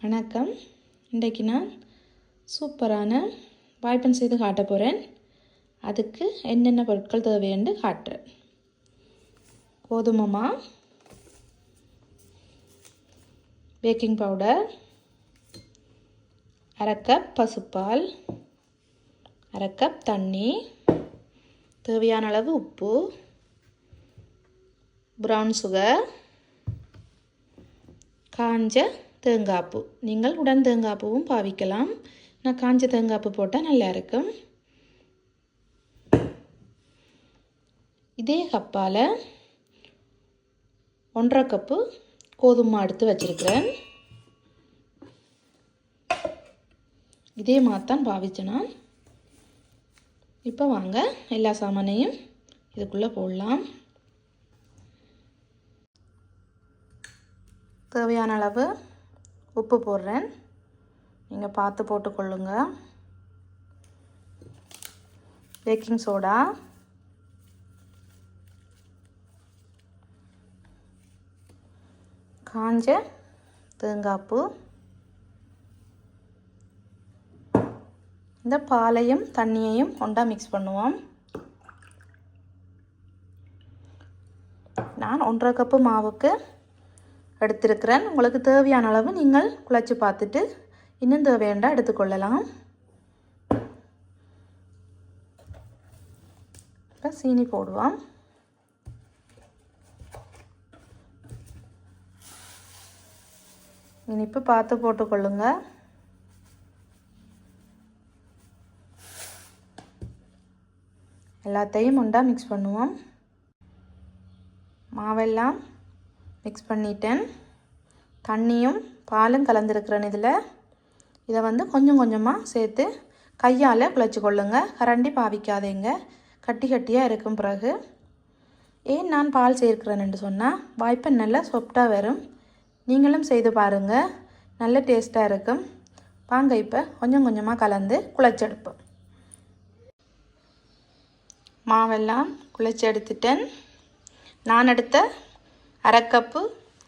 வணக்கம். இன்றைக்கு நான் சூப்பரான வாய்ப்பன் செய்து காட்ட போகிறேன் அதுக்கு என்னென்ன பொருட்கள் தேவைன்னு காட்டுறேன். கோதுமை மா பேக்கிங் பவுடர் அரைக்கப் பசுப்பால் அரைக்கப் தண்ணி தேவையான அளவு உப்பு ப்ரௌன் சுகர் காஞ்ச தேங்காய்ப்பு. நீங்கள் உடன் தேங்காய்ப்பூவும் பாவிக்கலாம். நான் காஞ்ச தேங்காய்ப்பு போட்டால் நல்லா இருக்கும். இதே கப்பால் ஒன்றரை கப்பு கோதுமை எடுத்து வச்சிருக்கிறேன். இதே மாத்தான் பாவிச்சனா இப்போ வாங்க எல்லா சாமானையும் இதுக்குள்ளே போடலாம். தேவையான அளவு உப்பு போடுறேன். நீங்கள் பார்த்து போட்டுக்கொள்ளுங்க. Baking soda. காஞ்ச தேங்காய்ப்பு இந்த பாலையும் தண்ணியையும் ஒன்றா மிக்ஸ் பண்ணுவோம். நான் ஒன்றரை கப்பு மாவுக்கு எடுத்திருக்கிறேன். உங்களுக்கு தேவையான அளவு நீங்கள் குழச்சி பார்த்துட்டு இன்னும் தேவையாண்டா எடுத்துக்கொள்ளலாம். இப்போ சீனி போடுவோம். இனிப்பு பார்த்து போட்டுக்கொள்ளுங்க. எல்லாத்தையும் உண்டா மிக்ஸ் பண்ணுவோம். மாவெல்லாம் மிக்ஸ் பண்ணிட்டேன். தண்ணியும் பாலும் கலந்துருக்கிறேன் இதில். இதை வந்து கொஞ்சம் கொஞ்சமாக சேர்த்து கையால் குழச்சி கொள்ளுங்க. கரண்டி பாவிக்காதீங்க. கட்டி கட்டியாக இருக்கும் பிறகு. ஏன் நான் பால் சேர்க்கிறேன்னு சொன்னால் வாய்ப்பை நல்லா சொப்டாக வரும். நீங்களும் செய்து பாருங்கள் நல்ல டேஸ்ட்டாக இருக்கும். வாங்க இப்போ கொஞ்சம் கொஞ்சமாக கலந்து குழச்செடுப்போம். மாவெல்லாம் குழச்சி எடுத்துட்டேன். நான் எடுத்த அரை கப்பு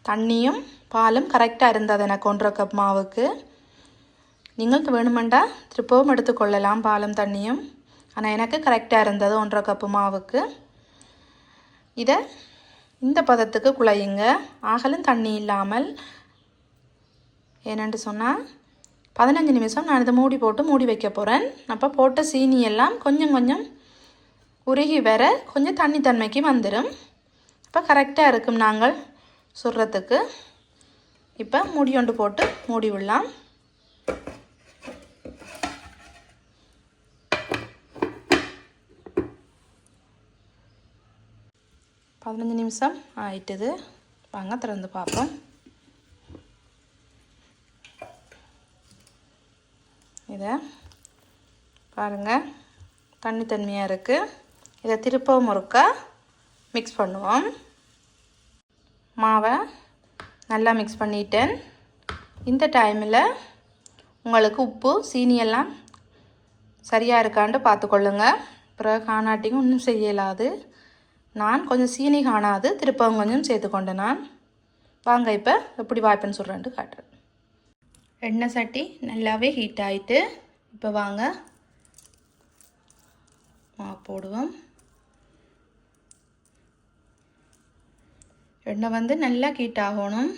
தண்ணியும் பாலும் கரெக்டாக இருந்தது எனக்கு ஒன்றரை கப் மாவுக்கு നിങ്ങൾക്ക് வேணுமெண்டா திருப்பவும் எடுத்துக்கொள்ளலாம் பாலும் தண்ணியும் ஆனால் எனக்கு கரெக்டாக இருந்தது ஒன்றரை கப்பு மாவுக்கு இதை இந்த பதத்துக்கு குழையுங்க ஆகலும் தண்ணி இல்லாமல் ஏனென்று சொன்னால் பதினஞ்சு நிமிஷம் நான் இதை மூடி போட்டு மூடி வைக்க போகிறேன் அப்போ போட்ட சீனி எல்லாம் கொஞ்சம் கொஞ்சம் உருகி வர கொஞ்சம் தண்ணி தன்மைக்கு வந்துடும் இப்போ கரெக்டாக இருக்கும் நாங்கள் சுடுறதுக்கு. இப்போ மூடி போட்டு மூடி விடலாம். பதினஞ்சு நிமிஷம் ஆயிட்டுது. வாங்க திறந்து பார்ப்போம். இதை பாருங்கள் தண்ணி தன்மையாக இருக்குது இதை திருப்பவும் இருக்கா மிக்ஸ் பண்ணுவோம். மாவை நல்லா மிக்ஸ் பண்ணிட்டேன் இந்த டைமில் உங்களுக்கு உப்பு சீனியெல்லாம் சரியாக இருக்கான்ட்டு பார்த்துக்கொள்ளுங்க. பிறகு காணாட்டியும் ஒன்றும் செய்யலாது நான் கொஞ்சம் சீனி காணாது திருப்பவும் கொஞ்சம் சேர்த்துக்கொண்டேன் நான். வாங்க இப்போ எப்படி வாய்ப்புன்னு சொல்கிறேன்ட்டு காட்டுறேன். எண்ணெய் சட்டி நல்லாவே ஹீட் ஆகிட்டு இப்போ வாங்க. மா போடுவோம். எண்ணெய் வந்து நல்லா ஹீட் ஆகணும்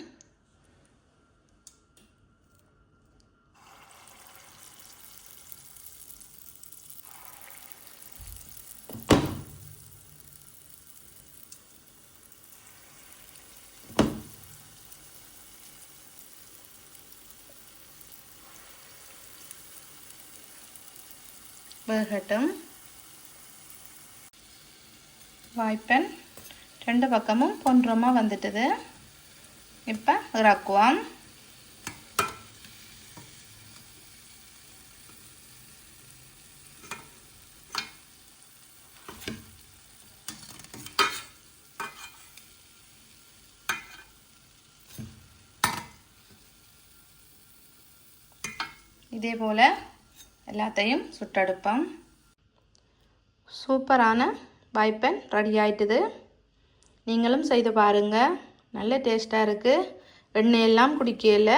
வேகட்டும். வாய்ப்பன் ரெண்டு பக்கமும் பொன்றமாக வந்துட்டுது. இப்போ இறக்குவோம். இதே போல் எல்லாத்தையும் சுட்டெடுப்போம். சூப்பரான வாய்ப்பன் ரெடி ஆயிட்டுது. நீங்களும் செய்து பாருங்கள் நல்ல டேஸ்ட்டாக இருக்குது எண்ணெயெல்லாம் குடிக்கல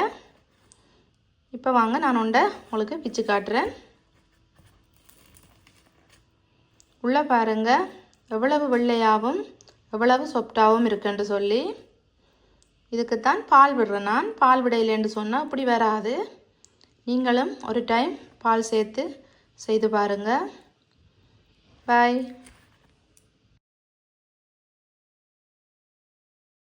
இப்போ வாங்க நான் உண்டை உங்களுக்கு பிச்சு காட்டுறேன். உள்ளே பாருங்கள் எவ்வளவு வெள்ளையாகவும் எவ்வளவு சொப்டாகவும் இருக்குன்னு சொல்லி. இதுக்குத்தான் பால் விடுறேன் நான். பால் விடையிலேன்னு சொன்னால் இப்படி வராது. நீங்களும் ஒரு டைம் பால் சேர்த்து செய்து பாருங்கள் பாய்